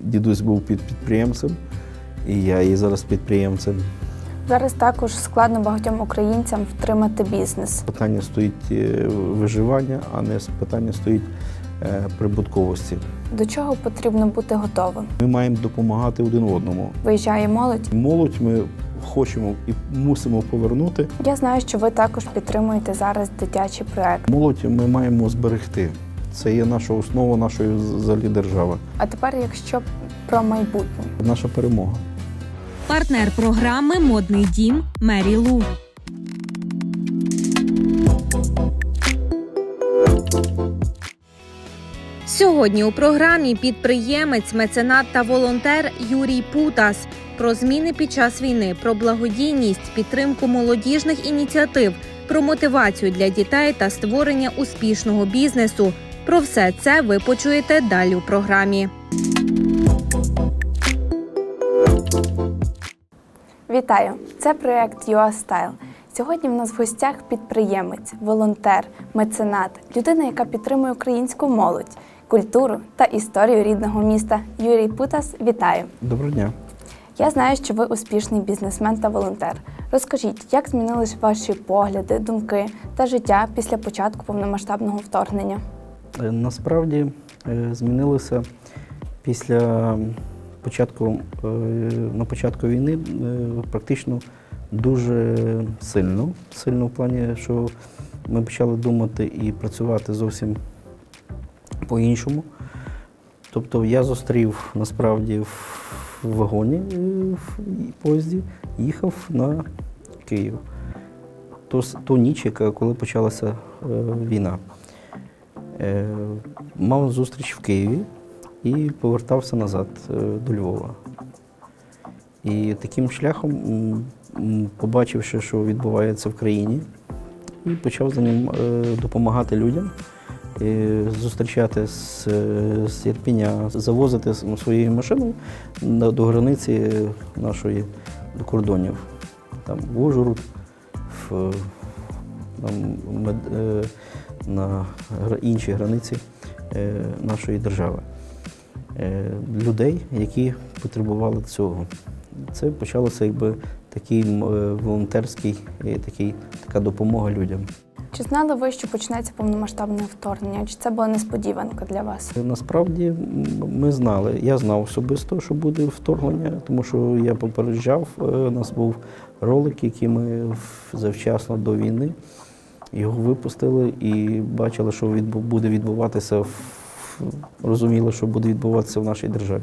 Дідусь був під підприємцем, і я є зараз підприємцем. Зараз також складно багатьом українцям втримати бізнес. Питання стоїть е, виживання, а не питання стоїть е, прибутковості. До чого потрібно бути готовим? Ми маємо допомагати один одному. Виїжджає молодь. Молодь ми хочемо і мусимо повернути. Я знаю, що ви також підтримуєте зараз дитячий проект. Молодь ми маємо зберегти. Це є наша основа нашої взагалі держави, А тепер, якщо про майбутнє, наша перемога. Партнер програми Модний дім Мері Лу. Сьогодні у програмі підприємець, меценат та волонтер Юрій Путас про зміни під час війни, про благодійність, підтримку молодіжних ініціатив, про мотивацію для дітей та створення успішного бізнесу. Про все це ви почуєте далі у програмі. вітаю! Це проект Style. Сьогодні в нас в гостях підприємець, волонтер, меценат, людина, яка підтримує українську молодь, культуру та історію рідного міста. Юрій Путас, вітаю! Доброго дня. Я знаю, що ви успішний бізнесмен та волонтер. Розкажіть, як змінились ваші погляди, думки та життя після початку повномасштабного вторгнення? Е, Насправді е, змінилося після початку е, на початку війни практично дуже сильно. Сильно в плані, що ми почали думати і працювати зовсім по-іншому. Тобто я зустрів насправді в вагоні в поїзді, їхав на Київ. Ту ніч, яка коли почалася війна. Е, мав зустріч в Києві і повертався назад е, до Львова. І таким шляхом, побачивши, що відбувається в країні, і почав за ним е, допомагати людям, зустрічати з, з Ірпіня, завозити с- своєю машиною до границі нашої, до кордонів. Там в Ужгород, в там, мед- на іншій границі е, нашої держави. Е, Людей, які потребували цього. Це почалося якби такий е, волонтерський, такий, така допомога людям. Чи знали ви, що почнеться повномасштабне вторгнення? Чи це була несподіванка для вас? Насправді ми знали, я знав особисто, що буде вторгнення, тому що я попереджав. У нас був ролик, який ми завчасно до війни його випустили і бачили, що буде відбуватися розуміли, що буде відбуватися в нашій державі.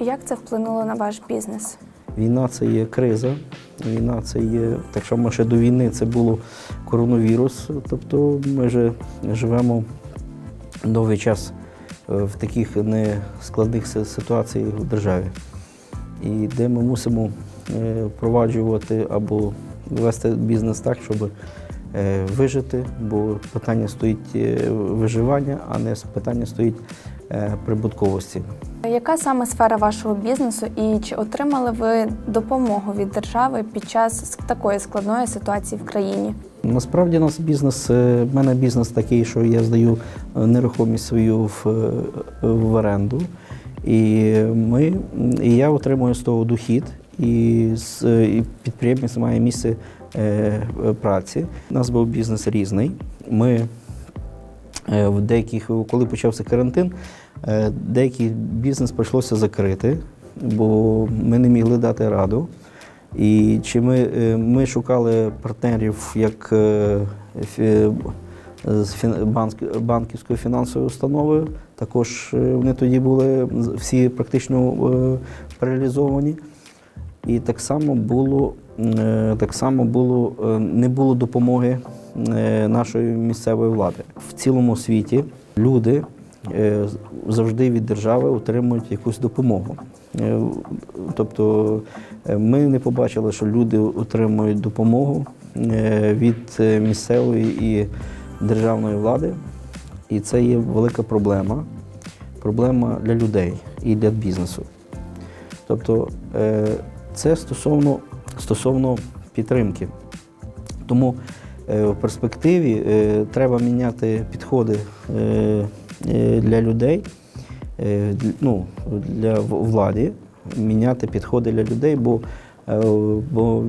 Як це вплинуло на ваш бізнес? Війна це є криза, війна це є. Так що ми ще до війни це було коронавірус. Тобто ми вже живемо довгий час е, в таких нескладних ситуаціях в державі. І де ми мусимо е, впроваджувати або вести бізнес так, щоб вижити, бо питання стоїть е, виживання, а не питання стоїть е, прибутковості. Яка саме сфера вашого бізнесу і чи отримали ви допомогу від держави під час такої складної ситуації в країні? Насправді у нас бізнес, е, в мене бізнес такий, що я здаю е, нерухомість свою в, е, в оренду. І, ми, і я отримую з того дохід, і, е, і підприємець має місце е, е, праці. У нас був бізнес різний. Ми е, в деяких, коли почався карантин, е, деякий бізнес прийшлося закрити, бо ми не могли дати раду. І чи ми, е, ми шукали партнерів як е, з банківською фінансовою установою. Також е, вони тоді були всі практично е, реалізовані. І так само було, е, так само було, е, не було допомоги е, нашої місцевої влади. В цілому світі люди е, завжди від держави отримують якусь допомогу. Е, Тобто е, ми не побачили, що люди отримують допомогу е, від е, місцевої і державної влади. І це є велика проблема. Проблема для людей і для бізнесу. Тобто е, це стосовно, стосовно підтримки. Тому е, в перспективі е, треба міняти підходи е, для людей, ну, для в- владі міняти підходи для людей, бо, бо,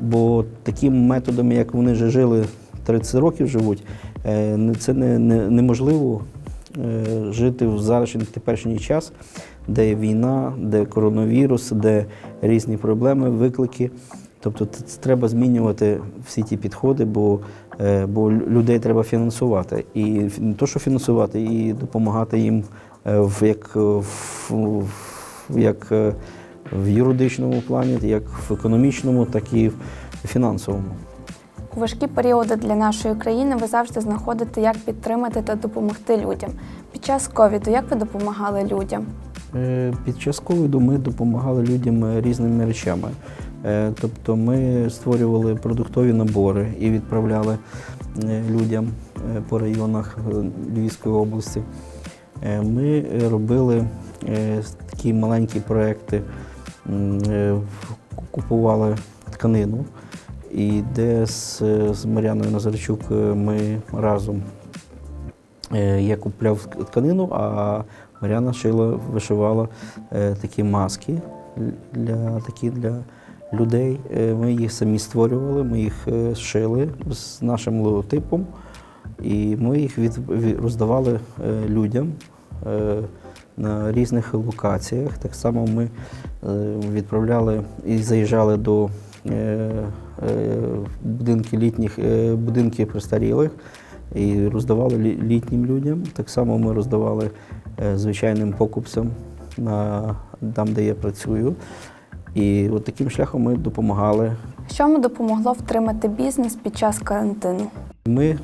бо такими методами, як вони вже жили 30 років живуть, це не, не, неможливо жити в зарашній теперішній час, де війна, де коронавірус, де різні проблеми, виклики. Тобто треба змінювати всі ті підходи, бо, е, бо людей треба фінансувати. І не то, що фінансувати, і допомагати їм е, в, як, е, в, як в юридичному плані, як в економічному, так і в фінансовому. У важкі періоди для нашої країни ви завжди знаходите, як підтримати та допомогти людям. Під час ковіду як ви допомагали людям? Е, Під час ковіду ми допомагали людям е, різними речами. Е, Тобто ми створювали продуктові набори і відправляли людям по районах Львівської області. Ми робили такі маленькі проекти, купували тканину, і де з, з Мар'яною Назарчук ми разом Я купляв тканину, а Мар'яна шила, вишивала е, такі маски для, такі для людей. Е, Ми їх самі створювали, ми їх е, шили з нашим логотипом, і ми їх від, від- роздавали е, людям е, на різних локаціях. Так само ми е, відправляли і заїжджали до е, е, будинків літніх, будинків престарілих і роздавали літнім людям. Так само ми роздавали звичайним покупцям на, там, де я працюю. І от таким шляхом ми допомагали. Що вам допомогло втримати бізнес під час карантину? Ми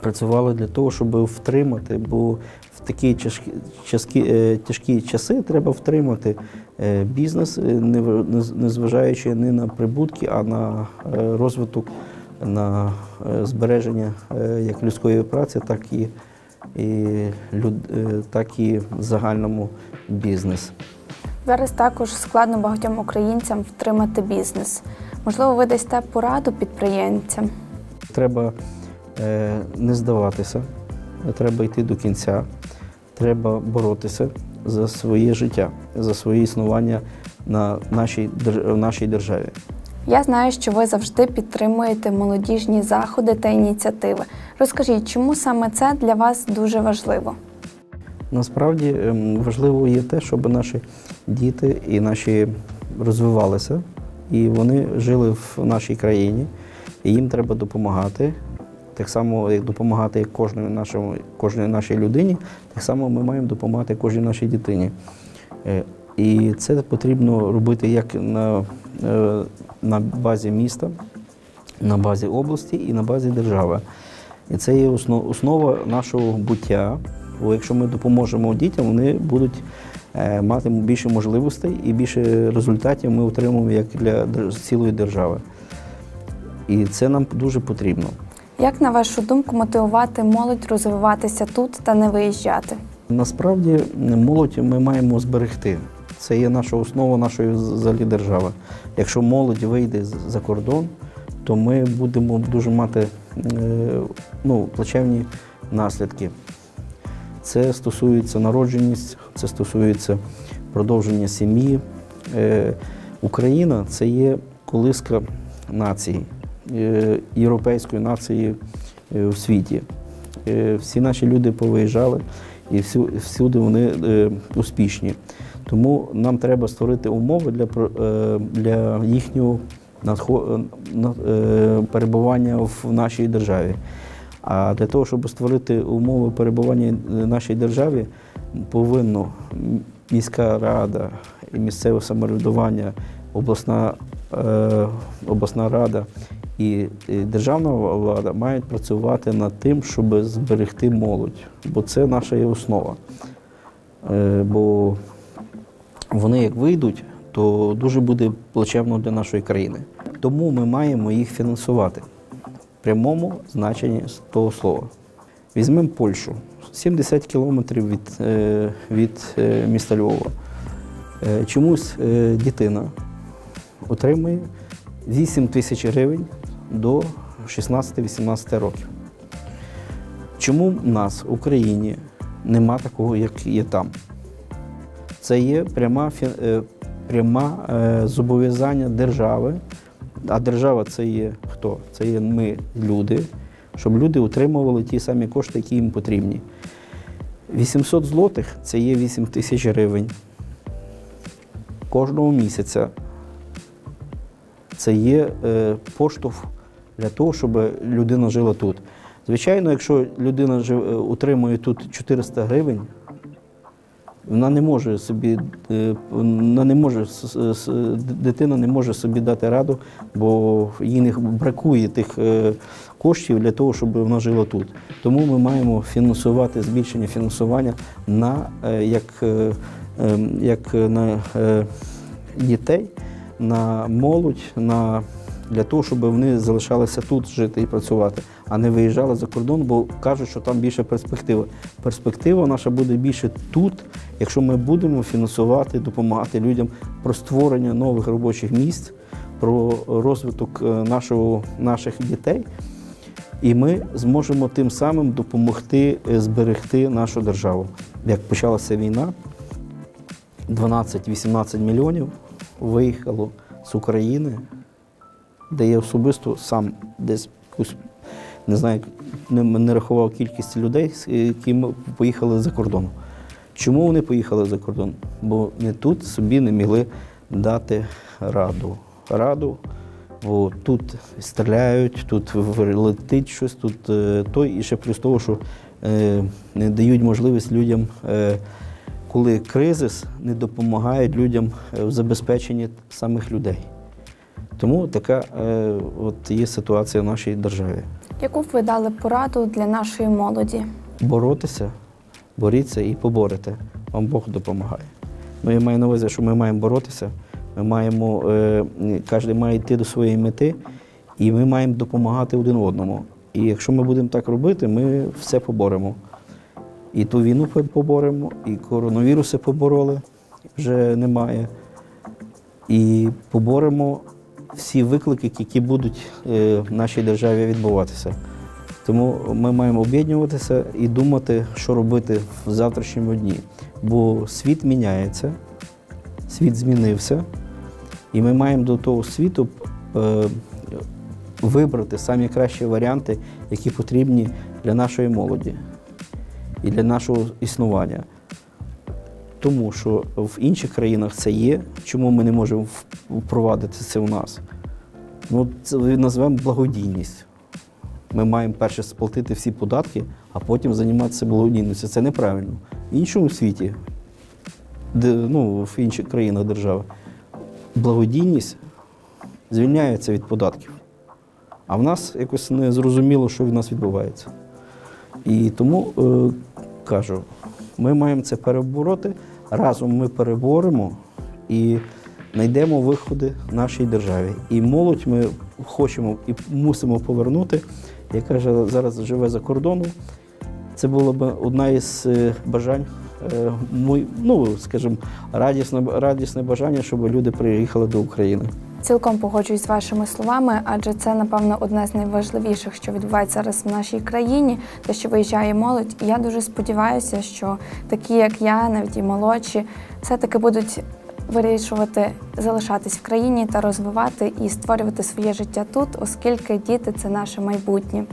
працювали для того, щоб втримати, бо в такі тяжкі, тяжкі, е, тяжкі часи треба втримати е, бізнес, е, незважаючи не на прибутки, а на е, розвиток, на е, збереження е, як людської праці, так і, і, люд, е, так і загальному бізнес. Зараз також складно багатьом українцям втримати бізнес. Можливо, ви дасте пораду підприємцям. Треба е, не здаватися, треба йти до кінця, треба боротися за своє життя, за своє існування на нашій, в нашій державі. Я знаю, що ви завжди підтримуєте молодіжні заходи та ініціативи. Розкажіть, чому саме це для вас дуже важливо? Насправді ем, важливо є те, щоб наші діти і наші розвивалися, і вони жили в нашій країні, і їм треба допомагати. Так само, як допомагати як кожній нашому, кожній нашій людині, так само ми маємо допомагати кожній нашій дитині. І це потрібно робити як на, е, на базі міста, на базі області і на базі держави. І це є основа нашого буття. Бо якщо ми допоможемо дітям, вони будуть е, мати більше можливостей і більше результатів ми отримуємо як для цілої держави. І це нам дуже потрібно. Як на вашу думку мотивувати молодь розвиватися тут та не виїжджати? Насправді молодь ми маємо зберегти. Це є наша основа нашої взагалі держави. Якщо молодь вийде за кордон, то ми будемо дуже мати е, ну, плачевні наслідки. Це стосується народженість, це стосується продовження сім'ї. Е, Україна це є колиска нації, е, європейської нації у світі. Всі наші люди повиїжджали і всюди вони успішні. Тому нам треба створити умови для, е, для їхнього е, е, перебування в нашій державі. А для того, щоб створити умови перебування в нашій державі, повинно міська рада і місцеве самоврядування, обласна, обласна рада і, державна влада мають працювати над тим, щоб зберегти молодь, бо це наша є основа. Бо вони як вийдуть, то дуже буде плачевно для нашої країни. Тому ми маємо їх фінансувати в прямому значенні того слова. Візьмемо Польщу 70 кілометрів від, е, від е, міста Львова. Е, Чомусь дитина отримує 8 тисяч гривень до 16-18 років. Чому в нас в Україні нема такого, як є там. Це є пряма, е, пряма е, зобов'язання держави. А держава це є хто? Це є ми, люди, щоб люди отримували ті самі кошти, які їм потрібні. 800 злотих це є 8 тисяч гривень. Кожного місяця це є е, поштовх для того, щоб людина жила тут. Звичайно, якщо людина жив, утримує тут 400 гривень, вона не може собі, е, вона не може, дитина не може собі дати раду, бо їй не бракує тих е, коштів для того, щоб вона жила тут. Тому ми маємо фінансувати збільшення фінансування на е, як, як на дітей, на молодь, на для того, щоб вони залишалися тут жити і працювати, а не виїжджали за кордон, бо кажуть, що там більше перспектива. Перспектива наша буде більше тут, якщо ми будемо фінансувати, допомагати людям про створення нових робочих місць, про розвиток е, нашого, наших дітей. І ми зможемо тим самим допомогти е, зберегти нашу державу. Як почалася війна, 12-18 мільйонів виїхало з України, де я особисто сам десь якусь, не знаю, не, не рахував кількість людей, з- які поїхали за кордон. Чому вони поїхали за кордон? Бо не тут собі не могли дати раду. Раду, бо тут стріляють, тут летить щось, тут е, той, і ще плюс того, що е, не дають можливість людям, е, коли кризис, не допомагають людям е, в забезпеченні самих людей. Тому така е, от є ситуація в нашій державі. Яку б ви дали пораду для нашої молоді? Боротися, боріться і поборете. Вам Бог допомагає. Ну, я маю на увазі, що ми маємо боротися, ми маємо, е, кожен має йти до своєї мети, і ми маємо допомагати один одному. І якщо ми будемо так робити, ми все поборемо. І ту війну по- поборемо, і коронавіруси побороли, вже немає. І поборемо всі виклики, які будуть е, в нашій державі відбуватися. Тому ми маємо об'єднуватися і думати, що робити в завтрашньому дні. Бо світ міняється, світ змінився, і ми маємо до того світу е, вибрати самі кращі варіанти, які потрібні для нашої молоді і для нашого існування. Тому що в інших країнах це є, чому ми не можемо впровадити це у нас? Ну, це назвемо благодійність. Ми маємо перше сплатити всі податки, а потім займатися благодійністю. Це неправильно. В іншому світі, де, ну, в інших країнах держави, благодійність звільняється від податків. А в нас якось не зрозуміло, що в нас відбувається. І тому е, кажу, ми маємо це перебороти. Разом ми переборемо і знайдемо виходи нашій державі. І молодь ми хочемо і мусимо повернути, яка зараз живе за кордоном. Це було б одна із е, бажань, е, ну, скажімо, радісне, радісне бажання, щоб люди приїхали до України. Цілком погоджуюсь з вашими словами, адже це, напевно, одне з найважливіших, що відбувається зараз в нашій країні, те, що виїжджає молодь. І я дуже сподіваюся, що такі, як я, навіть і молодші, все-таки будуть вирішувати залишатись в країні та розвивати і створювати своє життя тут, оскільки діти це наше майбутнє.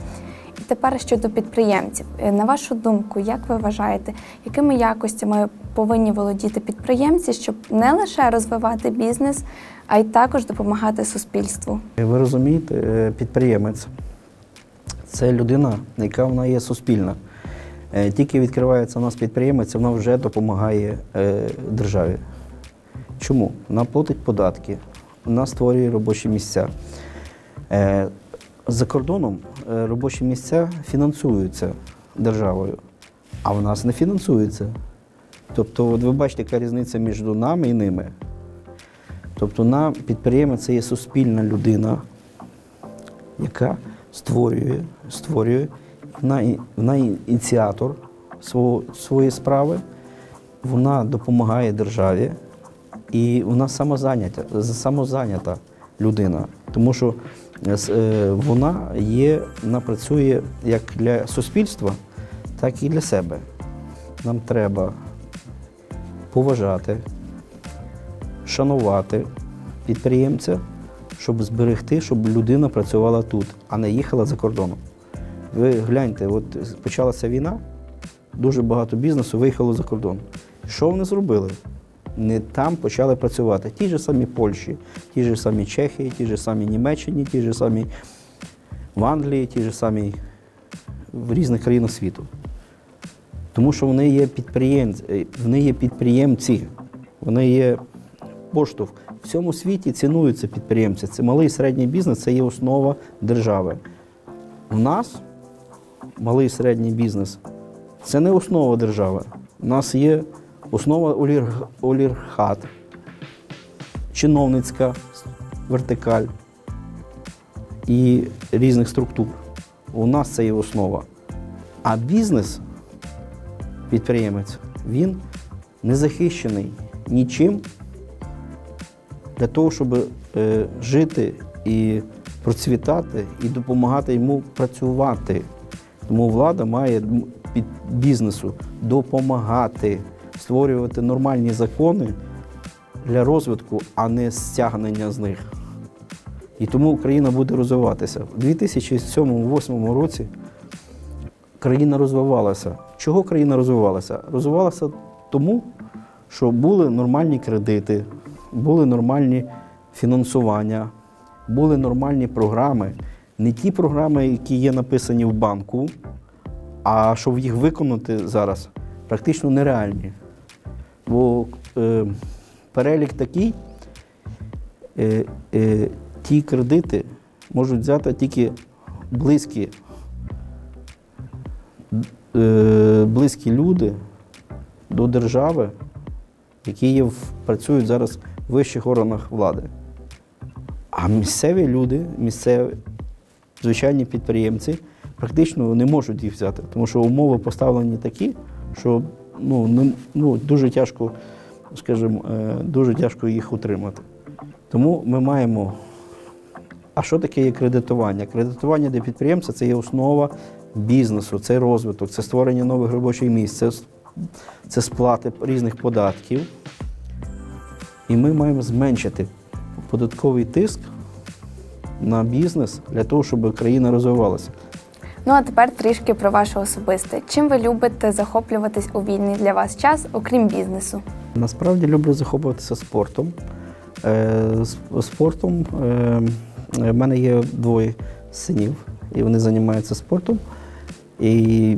І тепер щодо підприємців. Е, На вашу думку, як ви вважаєте, якими якостями повинні володіти підприємці, щоб не лише розвивати бізнес, а й також допомагати суспільству? Ви розумієте, е, підприємець це людина, яка вона є суспільна. Е, Тільки відкривається у нас підприємець, вона вже допомагає е, державі. Чому? Вона платить податки, вона створює робочі місця. За кордоном робочі місця фінансуються державою, а в нас не фінансуються. Тобто, от ви бачите, яка різниця між нами і ними. Тобто на підприємець це є суспільна людина, яка створює, створює вона, вона ініціатор свого, своєї справи, вона допомагає державі і вона самозайнята, самозайнята людина. Тому що е, е, вона є, вона працює як для суспільства, так і для себе. нам треба поважати, шанувати підприємця, щоб зберегти, щоб людина працювала тут, а не їхала за кордоном. Ви гляньте, от почалася війна, дуже багато бізнесу виїхало за кордон. Що вони зробили? Не там почали працювати. Ті ж самі Польщі, ті ж самі Чехії, ті ж самі Німеччині, ті ж самі в Англії, ті ж самі в різних країнах світу. Тому що вони є підприємці, е, вони є підприємці, вони є поштовх. В цьому світі цінуються підприємці. Це малий і середній бізнес це є основа держави. У нас малий і середній бізнес це не основа держави. У нас є основа олігарх- олігархат, чиновницька вертикаль і різних структур. У нас це є основа. А бізнес, підприємець, він не захищений нічим для того, щоб е, жити і процвітати, і допомагати йому працювати. Тому влада має під бізнесу допомагати створювати нормальні закони для розвитку, а не стягнення з них. І тому Україна буде розвиватися. У 2007-2008 році країна розвивалася. Чого країна розвивалася? Розвивалася тому, що були нормальні кредити, були нормальні фінансування, були нормальні програми. Не ті програми, які є написані в банку, а щоб їх виконати зараз, практично нереальні. Бо е, перелік такий, е, е, ті кредити можуть взяти тільки близькі, близькі люди до держави, які є працюють зараз в вищих органах влади. А місцеві люди, місцеві звичайні підприємці практично не можуть їх взяти, тому що умови поставлені такі, що ну, не, ну, дуже тяжко, скажімо, е, дуже тяжко їх утримати. Тому ми маємо. А що таке є кредитування? Кредитування для підприємця це є основа бізнесу, це розвиток, це створення нових робочих місць, це, це сплати різних податків. І ми маємо зменшити податковий тиск на бізнес для того, щоб країна розвивалася. Ну а тепер трішки про ваше особисте. Чим ви любите захоплюватись у вільний для вас час, окрім бізнесу? Насправді люблю захоплюватися спортом. Е, Спортом е, в мене є двоє синів, і вони займаються спортом. І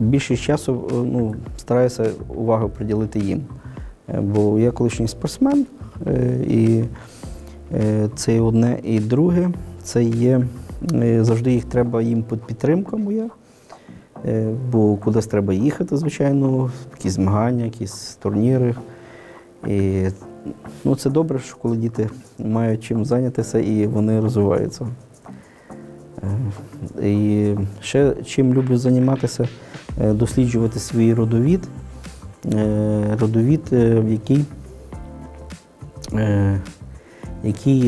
більшість часу е, ну, стараюся увагу приділити їм. Е, Бо я колишній спортсмен, е, і е, це і одне і друге. Це є е, завжди їх треба їм під- підтримка моя. Е, Бо кудись треба їхати, звичайно, якісь змагання, якісь турніри. І ну, це добре, що коли діти мають чим зайнятися і вони розвиваються. Е, І ще чим люблю займатися, е, досліджувати свій родовід, Е, родовід, в який, який,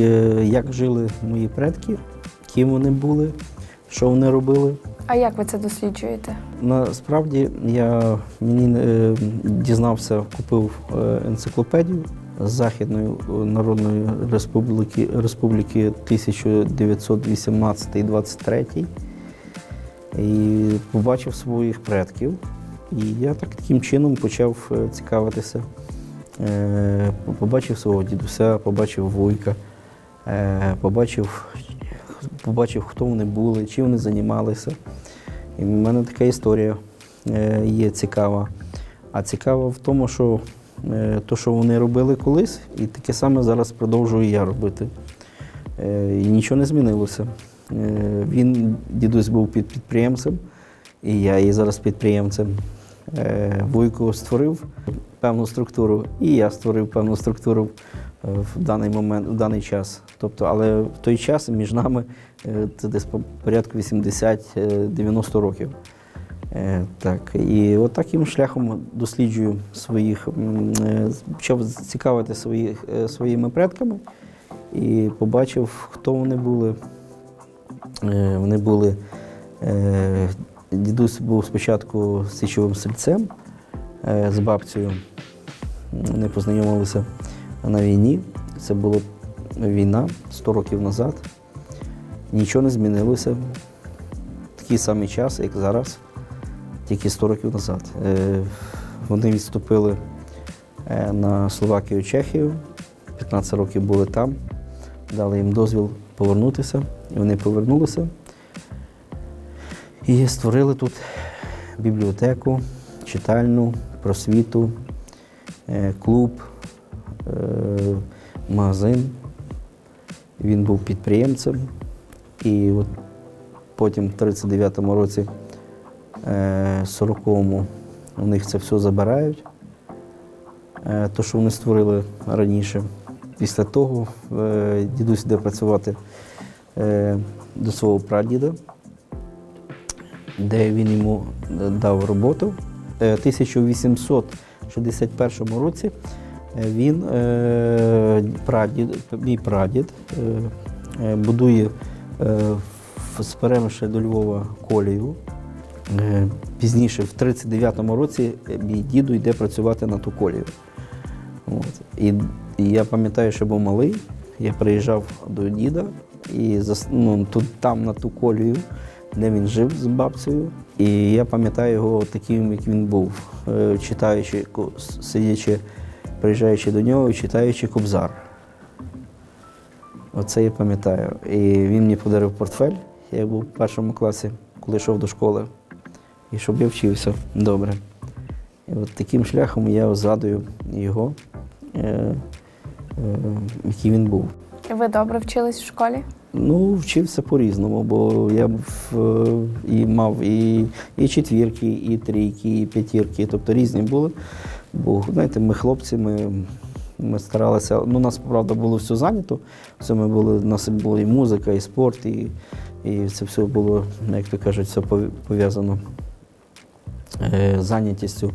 як жили мої предки, ким вони були, що вони робили. А як ви це досліджуєте? Насправді я мені дізнався, купив енциклопедію Західної Народної Республіки, Республіки 1918-23 і побачив своїх предків. І я так таким чином почав е, цікавитися. Е, Побачив свого дідуся, побачив вуйка, е, побачив, побачив, хто вони були, чим вони займалися. І в мене така історія е, є цікава. А цікава в тому, що е, то, що вони робили колись, і таке саме зараз продовжую я робити. Е, І нічого не змінилося. Е, Він, дідусь, був під підприємцем, і я є зараз підприємцем. Е, Вуйко створив певну структуру, і я створив певну структуру в даний момент, в даний час. Тобто, але в той час між нами це десь порядку 80-90 років. Е, Так, і от таким шляхом досліджую своїх, е, почав цікавити своїх, е, своїми предками і побачив, хто вони були. Е, Вони були. е, Дідусь був спочатку січовим стрільцем, е, з бабцею. Вони познайомилися на війні. Це була війна 100 років назад. Нічого не змінилося. Такий самий час, як зараз, тільки 100 років назад. Е, Вони відступили е, на Словакію, Чехію. 15 років були там, дали їм дозвіл повернутися. І вони повернулися і створили тут бібліотеку, читальну, просвіту, е, клуб, магазин. Він був підприємцем. І от потім в 39-му році, 40-му, у них це все забирають. Е, То, що вони створили раніше. Після того е, дідусь йде працювати е, до свого прадіда, де він йому е, дав роботу. Е, 1861 році е, він, е, прадід, мій прадід, е, е, будує е, з Перемиша до Львова колію. Е, Пізніше, в 39-му році, е, мій діду йде працювати на ту колію. От. І, і я пам'ятаю, що був малий, я приїжджав до діда і ну, тут, там на ту колію, де він жив з бабцею. І я пам'ятаю його таким, як він був, е, читаючи, сидячи, приїжджаючи до нього читаючи Кобзар. Оце я пам'ятаю. І він мені подарив портфель. Я був в першому класі, коли йшов до школи. І щоб я вчився добре. І от таким шляхом я згадую його, е, е, який він був. Ви добре вчились в школі? Ну, вчився по-різному, бо я в, е, і мав і, і четвірки, і трійки, і п'ятірки, тобто різні були. Бо, знаєте, ми хлопці, ми, ми старалися. Ну, у нас, правда, було все зайнято. Все ми були, у нас була і музика, і спорт, і, і це все було, як то кажуть, все пов'язано зайнятістю.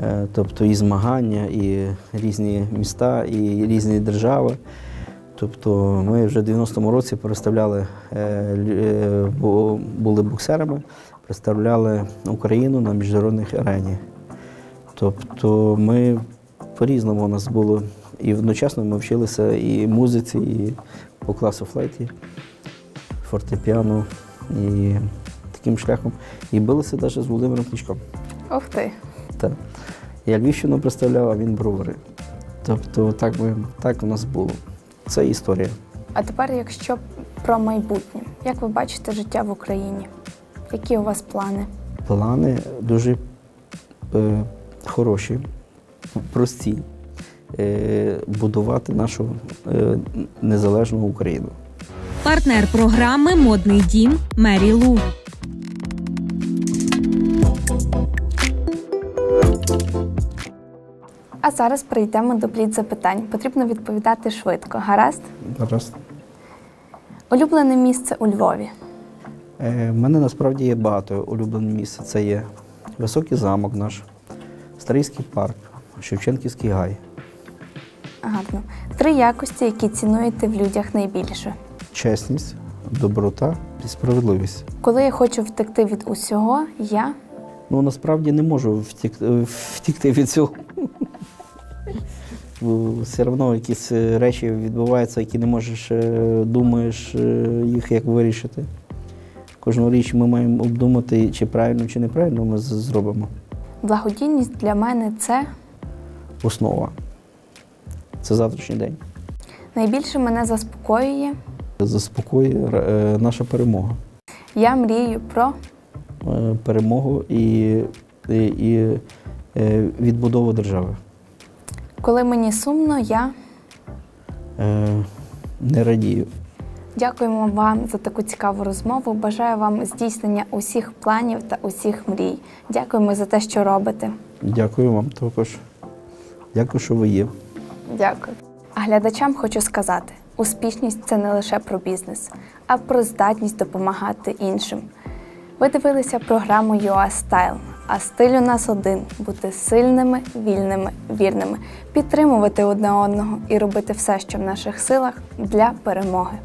Е, Тобто і змагання, і різні міста, і різні держави. Тобто ми вже в 90-му році представляли, е, е, були боксерами, представляли Україну на міжнародних арені. Тобто ми по-різному у нас було. І одночасно ми вчилися і музиці, і по класу флейті, фортепіано, і таким шляхом. І билися навіть з Володимиром Кличком. Ух ти! Так. Я Львівщину представляв, а він бровари. Тобто так, ми, так у нас було. Це історія. А тепер, якщо про майбутнє, як ви бачите життя в Україні? Які у вас плани? Плани дуже е, хороші, прості. Е, будувати нашу е, незалежну Україну. Партнер програми Модний дім Мері Лу. А зараз перейдемо до плід запитань. Потрібно відповідати швидко. Гаразд? Зараз. Улюблене місце у Львові. Е, в мене насправді є багато улюблених місць. Це є Високий замок наш, Старийський парк, Шевченківський гай, Гарно. Три якості, які цінуєте в людях найбільше. чесність, доброта і справедливість. Коли я хочу втекти від усього, я Ну, насправді не можу втікти, втікти від цього. Все одно якісь е, речі відбуваються, які не можеш, е, думаєш е, їх як вирішити. Кожну річ ми маємо обдумати, чи правильно, чи неправильно ми зробимо. благодійність для мене це Основа. Це завтрашній день. найбільше мене заспокоює. Заспокоює наша перемога. Я мрію про Перемогу і, і, і відбудову держави. Коли мені сумно, я Е, Не радію. дякуємо вам за таку цікаву розмову. Бажаю вам здійснення усіх планів та усіх мрій. Дякуємо за те, що робите. Дякую вам також. Дякую, що ви є. Дякую. А глядачам хочу сказати: успішність це не лише про бізнес, а про здатність допомагати іншим. Ви дивилися програму UA Style, а стиль у нас один бути сильними, вільними, вірними, підтримувати одне одного і робити все, що в наших силах для перемоги.